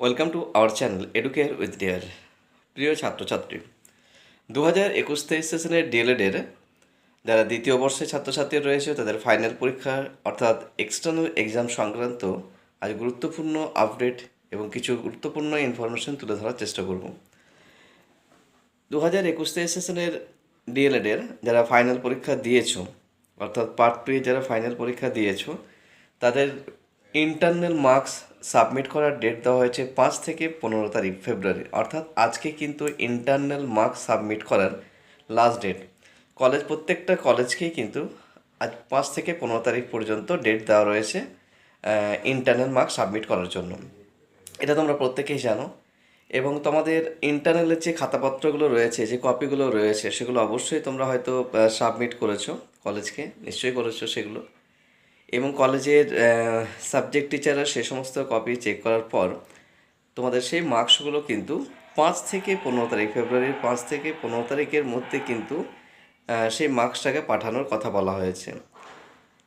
Welcome to our channel Educare with dear প্রিয় ছাত্রছাত্রী দু হাজার একুশ তেইশ সেশনের ডিএলএডের যারা দ্বিতীয় বর্ষের ছাত্রছাত্রী রয়েছে, তাদের ফাইনাল পরীক্ষা, অর্থাৎ এক্সটার্নাল এক্সাম সংক্রান্ত আজ গুরুত্বপূর্ণ আপডেট এবং কিছু গুরুত্বপূর্ণ ইনফরমেশন তুলে ধরার চেষ্টা করব। দু হাজার একুশ তেইশ সেশনের ডিএলএডের যারা ফাইনাল পরীক্ষা দিয়েছ, অর্থাৎ পার্ট টু যারা ফাইনাল পরীক্ষা দিয়েছ, তাদের ইন্টারনাল মার্কস সাবমিট করার ডেট দেওয়া হয়েছে পাঁচ থেকে পনেরো তারিখ ফেব্রুয়ারি। অর্থাৎ আজকে কিন্তু ইন্টারনাল মার্কস সাবমিট করার লাস্ট ডেট কলেজ প্রত্যেকটা কলেজকেই কিন্তু আজ পাঁচ থেকে পনেরো তারিখ পর্যন্ত ডেট দেওয়া রয়েছে ইন্টারনাল মার্কস সাবমিট করার জন্য। এটা তোমরা প্রত্যেকেই জানো। এবং তোমাদের ইন্টারনালের যে খাতাপত্রগুলো রয়েছে, যে কপিগুলো রয়েছে, সেগুলো অবশ্যই তোমরা হয়তো সাবমিট করেছ কলেজকে। নিশ্চয়ই করেছ সেগুলো। এবং কলেজের সাবজেক্ট টিচাররা সে সমস্ত কপি চেক করার পর তোমাদের সেই মার্কসগুলো কিন্তু পাঁচ থেকে পনেরো তারিখ ফেব্রুয়ারির পাঁচ থেকে পনেরো তারিখের মধ্যে কিন্তু সেই মার্কসটাকে পাঠানোর কথা বলা হয়েছে।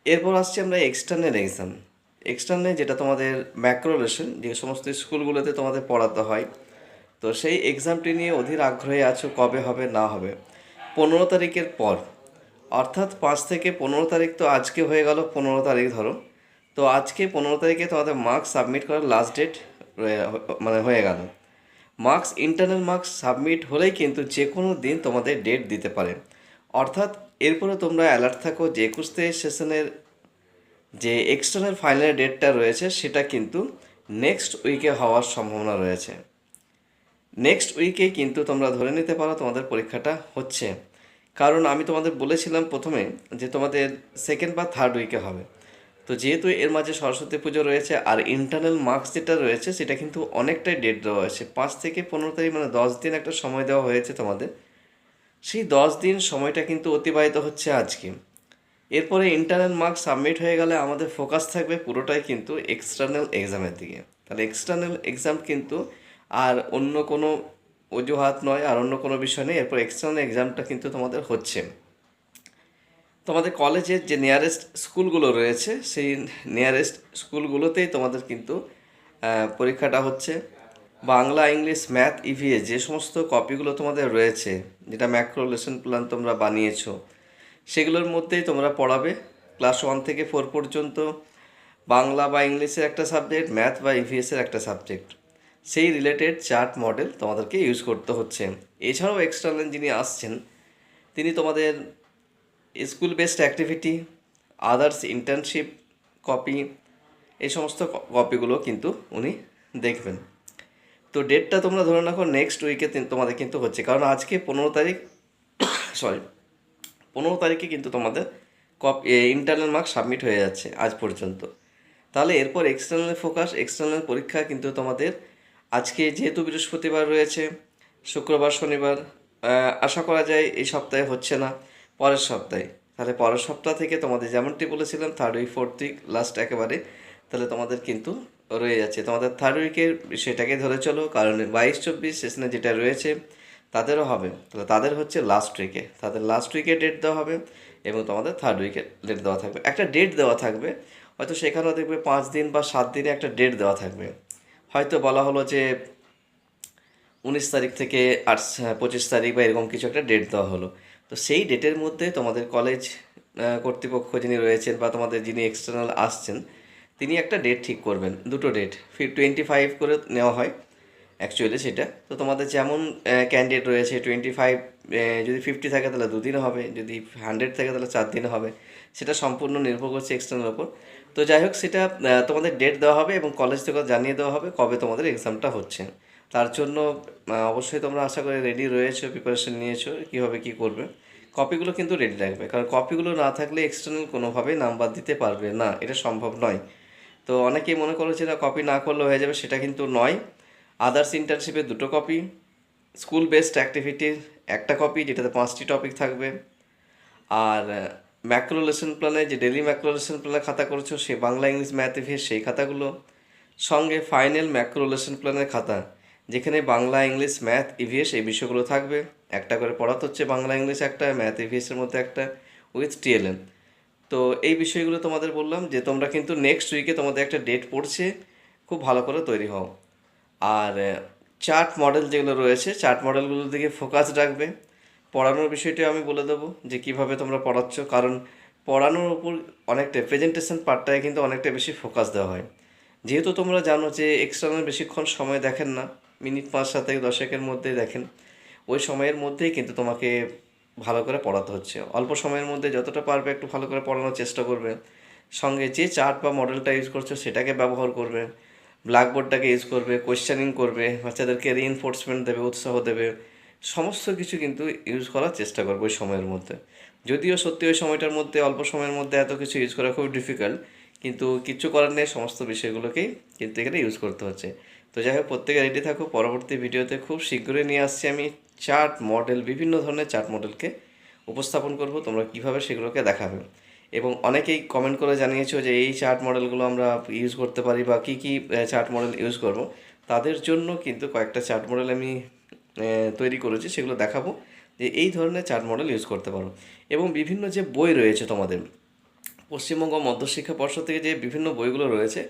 এরপর আসছি আমরা এক্সটার্নাল এক্সাম এক্সটার্নাল যেটা তোমাদের ম্যাক্রোলেশন যে সমস্ত স্কুলগুলোতে তোমাদের পড়াতে হয়, তো সেই এক্সামটি নিয়ে অধীর আগ্রহে আছো কবে হবে, না হবে, পনেরো তারিখের পর অর্থাৎ পাঁচ থেকে পনেরো তারিখ তো আজকে হয়ে গেল, পনেরো তারিখ ধরো। তো আজকে পনেরো তারিখে তোমাদের মার্কস সাবমিট করার লাস্ট ডেট মানে হয়ে গেল। মার্কস ইন্টারনাল মার্কস সাবমিট হলেই কিন্তু যে কোনো দিন তোমাদের ডেট দিতে পারে। অর্থাৎ এরপরে তোমরা অ্যালার্ট থাকো যে একুশ তেইশ সেশনের যে এক্সটার্নাল ফাইনাল ডেটটা রয়েছে, সেটা কিন্তু নেক্সট উইকে হওয়ার সম্ভাবনা রয়েছে। নেক্সট উইকে কিন্তু তোমরা ধরে নিতে পারো তোমাদের পরীক্ষাটা হচ্ছে। কারণ আমি তোমাদের বলেছিলাম প্রথমে যে তোমাদের সেকেন্ড বা থার্ড উইকে হবে। তো যেহেতু এর মাঝে সরস্বতী পুজো রয়েছে আর ইন্টারনাল মার্কস যেটা রয়েছে, সেটা কিন্তু অনেকটাই ডেট দেওয়া হয়েছে। পাঁচ থেকে পনেরো তারিখ মানে দশ দিন একটা সময় দেওয়া হয়েছে তোমাদের। সেই দশ দিন সময়টা কিন্তু অতিবাহিত হচ্ছে আজকে। এরপরে ইন্টারনাল মার্কস সাবমিট হয়ে গেলে আমাদের ফোকাস থাকবে পুরোটাই কিন্তু এক্সটার্নাল এক্সামের দিকে। তাহলে এক্সটার্নাল এক্সাম কিন্তু আর অন্য কোনো অজুহাত নয়, আর অন্য কোনো বিষয় নেই। এরপর এক্সটার্নাল এক্সামটা কিন্তু তোমাদের হচ্ছে। তোমাদের কলেজের যে নিয়ারেস্ট স্কুলগুলো রয়েছে, সেই নিয়ারেস্ট স্কুলগুলোতেই তোমাদের কিন্তু পরীক্ষাটা হচ্ছে। বাংলা, ইংলিশ ম্যাথ ইভিএস যে সমস্ত কপিগুলো তোমাদের রয়েছে, যেটা ম্যাক্রো লেসন প্ল্যান তোমরা বানিয়েছো, সেগুলোর মধ্যেই তোমরা পড়াবে। ক্লাস ওয়ান থেকে ফোর পর্যন্ত বাংলা বা ইংলিশের একটা সাবজেক্ট ম্যাথ বা ইভিএসের একটা সাবজেক্ট সেই রিলেটেড চার্ট মডেল তোমাদেরকে ইউজ করতে হচ্ছে। এছাড়াও এক্সটার্নাল যিনি আসছেন, তিনি তোমাদের school based activity others internship copy এই সমস্ত কপিগুলো কিন্তু উনি দেখবেন। তো ডেটটা তোমরা ধরে রাখো নেক্সট উইকে তোমাদের কিন্তু হচ্ছে। কারণ আজকে পনেরো তারিখ সরি পনেরো তারিখে কিন্তু তোমাদের কপ ইন্টারনাল মার্ক সাবমিট হয়ে যাচ্ছে আজ পর্যন্ত। তাহলে এরপর এক্সটার্নাল ফোকাস এক্সটার্নাল পরীক্ষা কিন্তু তোমাদের আজকে যেহেতু বৃহস্পতিবার রয়েছে, শুক্রবার, শনিবার আশা করা যায় এই সপ্তাহে হচ্ছে না, পরের সপ্তাহে। তাহলে পরের সপ্তাহ থেকে তোমাদের যেমনটি বলেছিলাম third week fourth week last একেবারে, তাহলে তোমাদের কিন্তু রয়ে যাচ্ছে। তোমাদের থার্ড উইকের সেটাকে ধরে চলো, কারণ বাইশ, চব্বিশ সেশনে যেটা রয়েছে, তাদেরও হবে। তাহলে তাদের হচ্ছে লাস্ট উইকে তাদের লাস্ট উইকে ডেট দেওয়া হবে এবং তোমাদের থার্ড উইকে ডেট দেওয়া থাকবে। একটা ডেট দেওয়া থাকবে, হয়তো সেখানেও দেখবে পাঁচ দিন বা সাত দিনে একটা ডেট দেওয়া থাকবে। হয়তো বলা হলো যে উনিশ তারিখ থেকে আট পঁচিশ তারিখ বা এরকম কিছু একটা ডেট দেওয়া হলো। তো সেই ডেটের মধ্যে তোমাদের কলেজ কর্তৃপক্ষ যিনি রয়েছেন বা তোমাদের যিনি এক্সটার্নাল আসছেন, তিনি একটা ডেট ঠিক করবেন, দুটো ডেট ফির টোয়েন্টি ফাইভ করে নেওয়া হয় অ্যাকচুয়ালি সেটা। তো তোমাদের যেমন ক্যান্ডিডেট রয়েছে টোয়েন্টি ফাইভ যদি ফিফটি থাকে তাহলে দুদিনে হবে, যদি হান্ড্রেড থাকে তাহলে চার দিনে হবে। সেটা সম্পূর্ণ নির্ভর করছে এক্সটার্নাল ওপর তো যাই হোক সেটা তোমাদের ডেট দেওয়া হবে এবং কলেজ থেকে জানিয়ে দেওয়া হবে কবে তোমাদের এক্সামটা হচ্ছে। তার জন্য অবশ্যই তোমরা আশা করে রেডি রয়েছো প্রিপারেশন নিয়েছো, কীভাবে কী করবে। কপিগুলো কিন্তু রেডি রাখবে কারণ কপিগুলো না থাকলে এক্সটার্নাল কোনোভাবেই নাম্বার দিতে পারবে না। এটা সম্ভব নয়। তো অনেকেই মনে করো যে কপি না করলে হয়ে যাবে, সেটা কিন্তু নয়। আদার্স ইন্টার্নশিপের দুটো কপি স্কুল বেসড অ্যাক্টিভিটির একটা কপি যেটাতে পাঁচটি টপিক থাকবে। আর ম্যাক্রো লেসন প্ল্যানে, যে ডেলি ম্যাক্রো লেসন প্ল্যানে খাতা করেছ, সে বাংলা, ইংলিশ ম্যাথ ইভিএস সেই খাতাগুলো। সঙ্গে ফাইনাল ম্যাক্রো লেসন প্ল্যানের খাতা, যেখানে বাংলা, ইংলিশ ম্যাথ ইভিএস এই বিষয়গুলো থাকবে। একটা করে পড়াতে হচ্ছে বাংলা, ইংলিশ একটা ম্যাথ ইভিএসের মধ্যে একটা উইথ টিএলএম তো এই বিষয়গুলো তোমাদের বললাম যে, তোমরা কিন্তু নেক্সট উইকে তোমাদের একটা ডেট পড়ছে, খুব ভালো করে তৈরি হও। আর চার্ট মডেল যেগুলো রয়েছে চার্ট মডেলগুলোর দিকে ফোকাস রাখবে। পড়ানোর বিষয়টিও আমি বলে দেবো যে কীভাবে তোমরা পড়াচ্ছ। কারণ পড়ানোর উপর অনেকটা প্রেজেন্টেশন পার্টটায় কিন্তু অনেকটা বেশি ফোকাস দেওয়া হয়। যেহেতু তোমরা জানো যে এক্সটার্নাল বেশিক্ষণ সময় দেখেন না মিনিট পাঁচ, সাত থেকে দশেকের মধ্যেই দেখেন, ওই সময়ের মধ্যেই কিন্তু তোমাকে ভালো করে পড়াতে হচ্ছে। অল্প সময়ের মধ্যে যতটা পারবে একটু ভালো করে পড়ানোর চেষ্টা করবে। সঙ্গে যে চার্ট বা মডেলটা ইউজ করছ সেটাকে ব্যবহার করবে ব্ল্যাকবোর্ডটাকে ইউজ করবে কোয়েশ্চেনিং করবে, বাচ্চাদেরকে রিইনফোর্সমেন্ট দেবে, উৎসাহ দেবে। সমস্ত কিছু কিন্তু ইউজ করার চেষ্টা করব ওই সময়ের মধ্যে। যদিও সত্যি ওই সময়টার মধ্যে, অল্প সময়ের মধ্যে এত কিছু ইউজ করা খুব ডিফিকাল্ট কিন্তু কিচ্ছু করার নেই, সমস্ত বিষয়গুলোকেই কিন্তু এখানে ইউজ করতে হচ্ছে। তো যাই হোক, প্রত্যেকে রেডি থাকো, পরবর্তী ভিডিওতে খুব শীঘ্রই নিয়ে আসছি আমি চার্ট মডেল বিভিন্ন ধরনের চার্ট মডেলকে উপস্থাপন করব, তোমরা কীভাবে সেগুলোকে দেখাবে। এবং অনেকেই কমেন্ট করে জানিয়েছো যে এই চার্ট মডেলগুলো আমরা ইউজ করতে পারি বা কী কী চার্ট মডেল ইউজ করব। তাদের জন্য কিন্তু কয়েকটা চার্ট মডেল আমি তৈরি করেছি, সেগুলো দেখাবো যে এই ধরনের চার্ট মডেল ইউজ করতে পারো। এবং বিভিন্ন যে বই রয়েছে তোমাদের, পশ্চিমবঙ্গ মধ্যশিক্ষা পর্ষদ থেকে যে বিভিন্ন বইগুলো রয়েছে,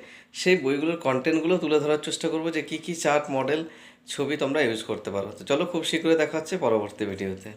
সেই বইগুলোর কন্টেন্টগুলো তুলে ধরার চেষ্টা করব যে কী কী চার্ট মডেল ছবি তোমরা ইউজ করতে পারো। তো চলো খুব শীঘ্রই দেখা হচ্ছে পরবর্তী ভিডিওতে